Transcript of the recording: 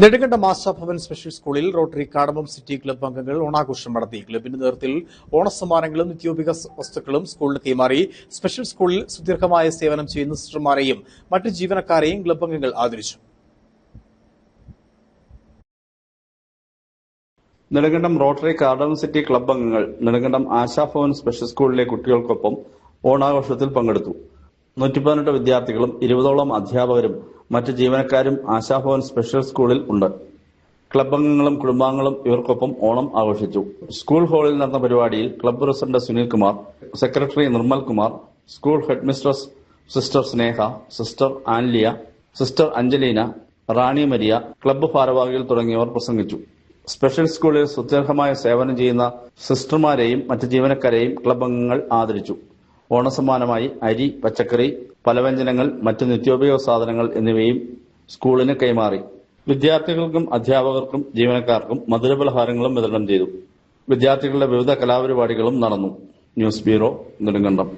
Nedumkandam Ashabhavan special സ്കൂളിൽ rotary cardamom city club അംഗങ്ങൾ ഓണാഘോഷം നടത്തി. ക്ലബിന്റെ നേതൃത്വത്തിൽ ഓണസമ്മാനങ്ങളും നിത്യോപിക വസ്തുക്കളും സ്കൂളിന് കൈമാറി. സ്പെഷ്യൽ സ്കൂളിൽ സുദീർഘമായ സേവനം ചെയ്യുന്ന സിസ്റ്റർമാരെയും മറ്റ് ജീവനക്കാരെയും ക്ലബ് അംഗങ്ങൾ ആദരിച്ചു. Nedumkandam rotary cardamom city club അംഗങ്ങൾ നെടുങ്കണ്ടം ആശാഭവൻ സ്പെഷ്യൽ സ്കൂളിലെ കുട്ടികൾക്കൊപ്പം ഓണാഘോഷത്തിൽ പങ്കെടുത്തു. നൂറ്റി പതിനെട്ട് വിദ്യാർത്ഥികളും ഇരുപതോളം അധ്യാപകരും മറ്റ് ജീവനക്കാരും ആശാഭവൻ സ്പെഷ്യൽ സ്കൂളിൽ ഉണ്ട്. ക്ലബ് അംഗങ്ങളും കുടുംബാംഗങ്ങളും ഇവർക്കൊപ്പം ഓണം ആഘോഷിച്ചു. സ്കൂൾ ഹാളിൽ നടന്ന പരിപാടിയിൽ club president Sunil Sunilkumar secretary Nirmal Kumar school headmistress sister Sneha sister Anliya sister Anjalina Rani Maria club ഭാരവാഹികൾ തുടങ്ങിയവർ പ്രസംഗിച്ചു. സ്പെഷ്യൽ സ്കൂളിൽ സുദീർഘമായ സേവനം ചെയ്യുന്ന സിസ്റ്റർമാരെയും മറ്റ് ജീവനക്കാരെയും ക്ലബ് അംഗങ്ങൾ ആദരിച്ചു. ഓണസമ്മാനമായി അരി പച്ചക്കറി പലവ്യഞ്ജനങ്ങൾ മറ്റ് നിത്യോപയോഗ സാധനങ്ങൾ എന്നിവയും സ്കൂളിന് കൈമാറി. വിദ്യാർത്ഥികൾക്കും അധ്യാപകർക്കും ജീവനക്കാർക്കും മധുരപലഹാരങ്ങളും വിതരണം ചെയ്തു. വിദ്യാർത്ഥികളുടെ വിവിധ കലാപരിപാടികളും നടന്നു. News bureau Nedumkandam.